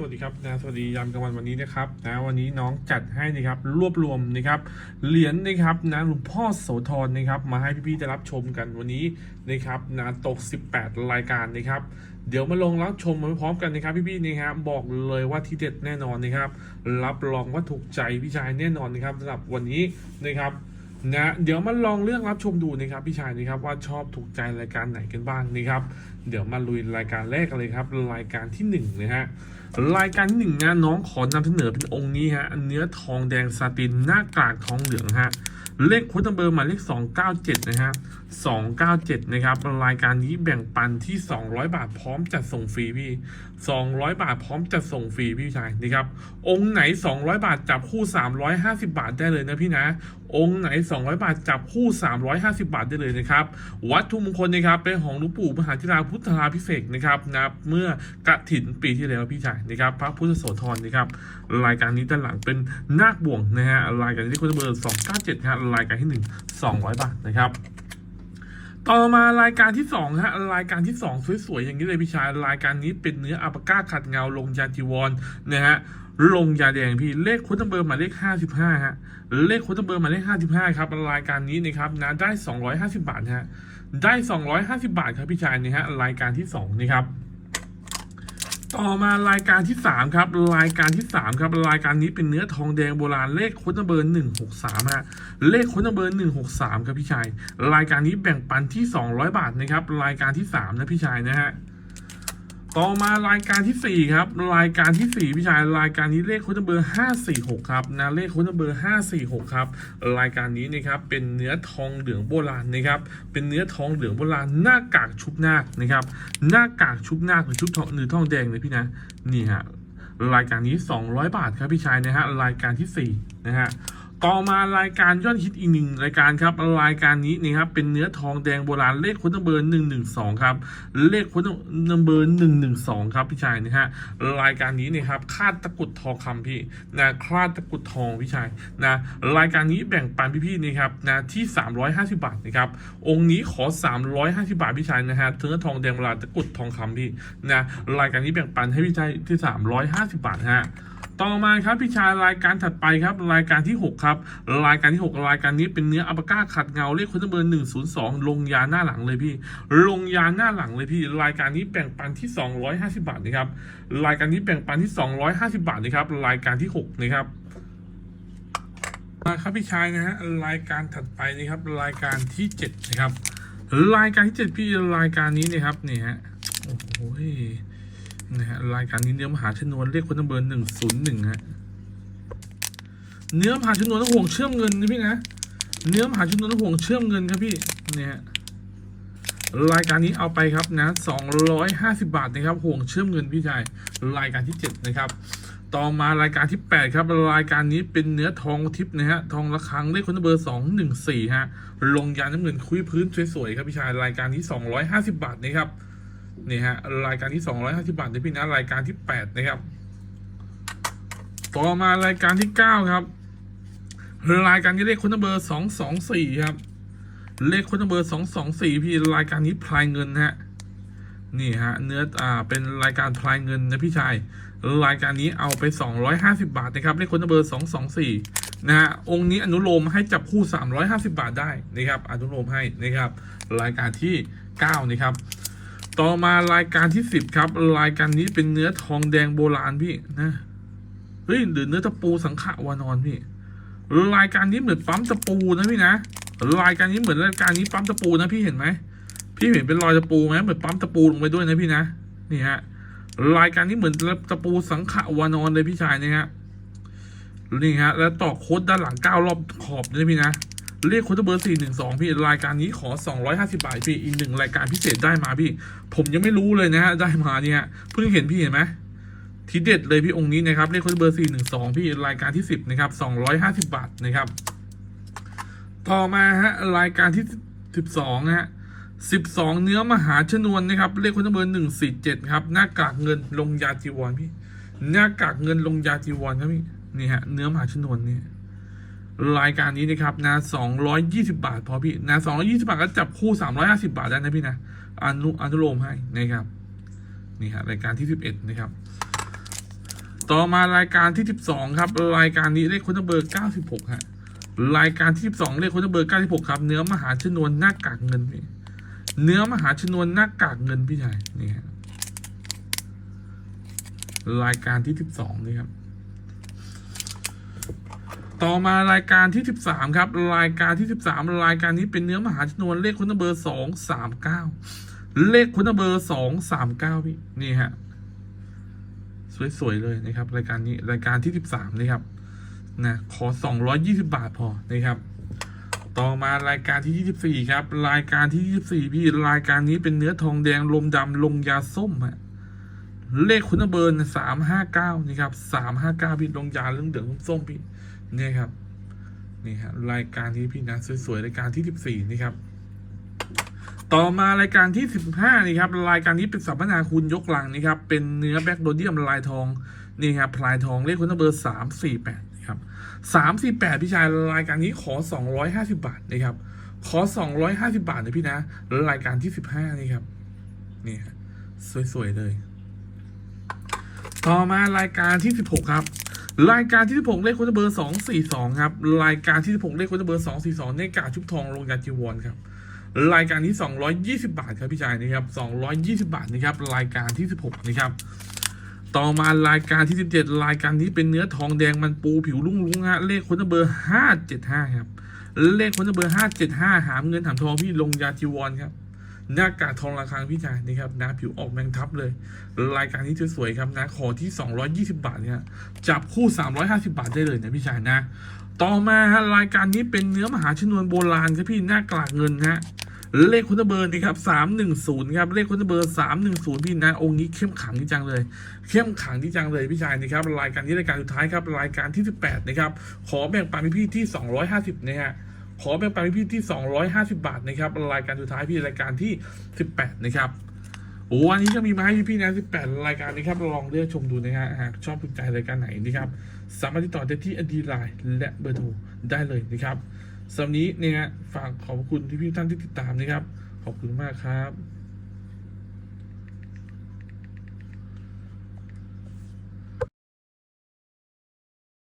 สวัสดีครับนะสวัสดียามกลางวันวันนี้นะครับนะวันนี้น้องจัดให้นะครับรวบรวมนะครับเหรียญนะครับนะหลวงพ่อโสธรนะครับมาให้พี่ๆได้รับชมกันวันนี้นะครับนะตก 18 รายการนะครับ เดี๋ยวมาลงรับชมมาพร้อมกันนะครับพี่ๆนะครับบอกเลยว่าที่เด็ดแน่นอนนะครับรับรองว่าถูกใจพี่ชายแน่นอนนะครับสำหรับวันนี้นะครับนะเดี๋ยวมาลองเรื่องรับชมดูนะครับพี่ชายนะครับว่าชอบถูกใจรายการไหนกันบ้างนะครับเดี๋ยวมาลุยรายการแรกกันเลยครับ รายการที่หนึ่งนะฮะรายการที่หนึ่งนะน้องขอนำเสนอเป็นองค์นี้ฮะเนื้อทองแดงซาตินหน้ากากทองเหลืองฮะเลขคุตเบอร์หมายเลข297 นะฮะ 297 นะครับ รายการนี้แบ่งปันที่ 200 บาทพร้อมจัดส่งฟรีพี่ 200 บาทพร้อมจัดส่งฟรีพี่ชายนะครับ องค์ไหน 200 บาทจับคู่ 350 บาทได้เลยนะพี่นะ องค์ไหน 200 บาทจับคู่ 350 บาทได้เลยนะครับ วัตถุมงคลนะครับเป็นของหลวงปู่มหาธิราพุทธาพิเศษนะครับนะเมื่อกระถินปีที่แล้วพี่ชายนะครับ พระพุทธโสธรนะครับรายการนี้ด้านหลังเป็นนาคบ่วงนะฮะรายการที่คุณเบอร์297ฮะรายการที่1 200บาทนะครับต่อมารายการที่สองฮะรายการที่สองสวยๆอย่างนี้เลยพี่ชายรายการนี้เป็นเนื้ออัปก้าขัดเงาลงยาจีวรนะฮะลงยาแดงพี่เลขคุณเบอร์หมายเลขห้าสิบห้าฮะเลขคุณเบอร์หมายเลขห้าสิบห้าครับรายการนี้นะครับนะได้สองร้อยห้าสิบบาทฮะ ได้สองร้อยห้าสิบาทครับพี่ชายนี่ฮะรายการที่สองนี่ครับต่อมารายการที่สามครับ รายการที่สามครับ รายการนี้เป็นเนื้อทองแดงโบราณเลขค้นเบอร์หนึ่งหกสามฮะเลขค้นเบอร์หนึ่งหกสามครับพี่ชาย รายการนี้แบ่งปันที่สองร้อยบาทนะครับ รายการที่สามนะพี่ชายนะฮะ ต่อมารายการที่สี่ครับ รายการที่สี่พี่ชายรายการนี้เลขค้นเบอร์ห้าสี่หกครับนะเลขค้นเบอร์ห้าสี่หกครับ รายการนี้นะครับเป็นเนื้อทองเหลืองโบราณนะครับเป็นเนื้อทองเหลืองโบราณหน้ากากชุบนาคนะครับหน้ากากชุบนาคหรือชุบทองหรือทองแดงเลยพี่นะนี่ฮะรายการนี้ 200 บาทครับพี่ชายนะฮะรายการที่4นะฮะ ต่อมารายการยอดฮิตอีกหนึ่งรายการครับรายการนี้นี่ครับเป็นเนื้อทองแดงโบราณเลขคุณเบอร์หนึ่งหนึ่งสองครับเลขคุณเบอร์หนึ่งหนึ่งสองครับพี่ชายนะฮะรายการนี้เนี่ยครับคาดตะกุดทองคำพี่นะคาดตะกุดทองพี่ชายนะรายการนี้แบ่งปันพี่ๆนี่ครับนะที่350บาทนะครับองค์นี้ขอ350บาทพี่ชายนะฮะเนื้อทองแดงโบราณตะกุดทองคำพี่นะรายการนี้แบ่งปันให้พี่ชายที่350บาทฮะ ต่อมาครับพี่ชายรายการถัดไปครับรายการที่ 6 ครับ รายการที่ 6 รายการนี้เป็นเนื้ออัปก้าขัดเงาเลขคุณเบอร์102ลงยาหน้าหลังเลยพี่ ลงยาหน้าหลังเลยพี่ รายการนี้แบ่งปันที่ 250 บาทนะครับรายการนี้แบ่งปันที่ 250 บาทนะครับรายการที่6นะครับมาครับพี่ชายนะฮะรายการถัดไปนะครับ รายการที่ 7 นะครับ รายการที่ 7 พี่รายการนี้นะครับนี่ฮะโอ้โห นะฮะรายการนี้เนื้อมหาชนวนเรียกคนเบอร์หนึ่งศูนย์หนึ่งฮะเนื้อมหาชนวนห่วงเชื่อมเงินนะพี่นะเนื้อมหาชนวนห่วงเชื่อมเงินครับพี่เนี่ยฮะรายการนี้เอาไปครับนะสองร้อยห้าสิบาทนะครับห่วงเชื่อมเงินพี่ชายรายการที่เจ็ดนะครับต่อมารายการที่ 8 ครับ รายการนี้เป็นเนื้อทองทิพย์นะฮะ ทองระฆังเลขคนเบอร์2 1 4 ฮะ ลงยาน้ำเงินคุยพื้นสวยๆครับพี่ชาย รายการที่250 บาทนะครับ นี่ฮะรายการที่ 250 บาทนะพี่นะรายการที่ 8 นะครับ ต่อมารายการที่ 9 ครับ รายการนี้เลขคนเบอร์ 2 2 4 ครับ เลขคนเบอร์ 2 2 4 พี่รายการนี้พลายเงินฮะนี่ฮะเนื้ออ่าเป็นรายการพลายเงินนะพี่ชายรายการนี้เอาไป 250 บาทนะครับเลขคนเบอร์ 224 นะฮะองค์นี้อนุโลมให้จับคู่ 350 บาทได้นะครับอนุโลมให้นะครับรายการที่ 9 นะครับ ต่อมารายการที่10ครับ รายการนี้เป็นเนื้อทองแดงโบราณพี่นะเฮ้ยหรือเนื้อตะปูสังขะวานอนพี่ รายการนี้เหมือนปั๊มตะปูนะพี่นะรายการนี้เหมือนรายการนี้ปั๊มตะปูนะพี่เห็นไหมพี่เห็นเป็นรอยตะปูไหมเหมือนปั๊มตะปูลงไปด้วยนะพี่นะนี่ฮะรายการนี้เหมือนตะปูสังขะวานอนเลยพี่ชายนี่ฮะนี่ฮะแล้วต่อโค้ดด้านหลังเก้ารอบขอบด้วยพี่นะ เรียกโค้ดเบอร์สี่หนึ่งสองพี่รายการนี้ขอสองร้อยห้าสิบาทพี่อีกหนึ่งรายการพิเศษได้มาพี่ ผมยังไม่รู้เลยนะฮะได้มาเนี่ยเพิ่งเห็นพี่เห็นไหมทีเด็ดเลยพี่องค์นี้นะครับเลขโค้ดเบอร์สี่หนึ่งสองพี่รายการที่สิบนะครับสองร้อยห้าสิบาทนะครับ ต่อมาฮะรายการที่สิบสองนะฮะสิบสองเนื้อมหาชนวนนะครับเลขคนเบอร์หนึ่งสี่เจ็ดครับหน้ากากเงินลงยาจีวรพี่หน้ากากเงินลงยาจีวรครับพี่นี่ฮะเนื้อมหาชนวนนี่ รายการนี้นะครับนะสองร้อยยี่สิบาท พอพี่นะสองร้อยี่สิบาทก็จับคู่สามร้อยห้าสิบาทได้นะพี่นะอนุอนุโลมให้นะครับนี่ฮะรายการที่สิบเอ็ดนะครับ ต่อมารายการที่12ครับ รายการนี้เลขคุณเบอร์96ฮะรายการที่12เลขคุณเบอร์96ครับ เนื้อมหาชนวนหน้ากากเงินพี่เนื้อมหาชนวนหน้ากากเงินพี่ชายนี่ฮะรายการที่12นี่ครับ ต่อมารายการที่ 13 ครับ รายการที่ 13 รายการนี้เป็นเนื้อมหาชนวนเลขคุณเบอร์ 239 เลขคุณเบอร์ 239 พี่ นี่ฮะ สวย ๆ เลยนะครับ รายการนี้รายการที่ 13 นะครับนะขอ 220 บาทพอนะครับ ต่อมารายการที่ 24 ครับ รายการที่ 24 พี่ รายการนี้เป็นเนื้อทองแดงลมดำลงยาส้มฮะเลขคุณเบอร์สามห้าเก้านี่ครับสามห้าเก้าพี่ลงยาเรื่องเหลืองส้มพี่ เนี่ยครับนี่ฮะรายการที่พี่นะสวยๆรายการที่14นี่ครับ ต่อมารายการที่15นี่ครับรายการนี้เป็นสัมมนาคุณยกลังนี่ครับเป็นเนื้อแบล็กโดเดียมลายทองนี่ครับพลายทองเลขคุณเบอร์348นะครับ348พี่ชายรายการนี้ขอ250บาทนะครับขอ250บาทนะพี่นะรายการที่15นี่ครับนี่ฮะสวยๆเลย ต่อมารายการที่16ครับ รายการที่16เลขคุณเบอร์242ครับ รายการที่16เลขคุณเบอร์242ในกาชุบทองลงยาจีวรครับ รายการที่220บาทครับพี่ชายนะครับ220บาทนะครับ รายการที่16นะครับ ต่อมารายการที่17รายการนี้เป็นเนื้อทองแดงมันปูผิวลุ่งลุงฮะ เลขคนเบอร์575ครับ เลขคนเบอร์575หามเงินถามทองพี่ลงยาจีวรครับ หน้ากากทองราคาพี่ชายนะครับนะผิวออกแมงทับเลย รายการนี้สวยๆครับนะขอที่ 220 บาทเนี่ยจับคู่ 350 บาทได้เลยนะพี่ชายนะ ต่อมาฮะรายการนี้เป็นเนื้อมหาชนวนโบราณครับพี่หน้ากากเงินฮะเลขคุณเบอร์นี่ครับสามหนึ่งศูนย์ครับ เลขคุณเบอร์สามหนึ่งศูนย์พี่นะ องค์นี้เข้มขังที่จังเลย เข้มขังที่จังเลยพี่ชายนะครับ รายการนี้รายการสุดท้ายครับ รายการที่สิบแปดนะครับ ขอแบ่งปันพี่ที่สองร้อยห้าสิบนะฮะ ขอแบ่งปันพี่ที่สองร้อยห้าสิบาทนะครับรายการสุดท้ายพี่รายการที่สิบแปดนะครับโอ้วันนี้ก็มีมาให้พี่นะ18 รายการนะครับลองเลือกชมดูนะฮะหากชอบถูกใจรายการไหนนะครับสามารถติดต่อได้ที่อดีไลน์และเบอร์โทรได้เลยนะครับสำหรับนี้เนี่ยฝากขอบคุณที่พี่ท่านที่ติดตามนะครับ ขอบคุณมากครับ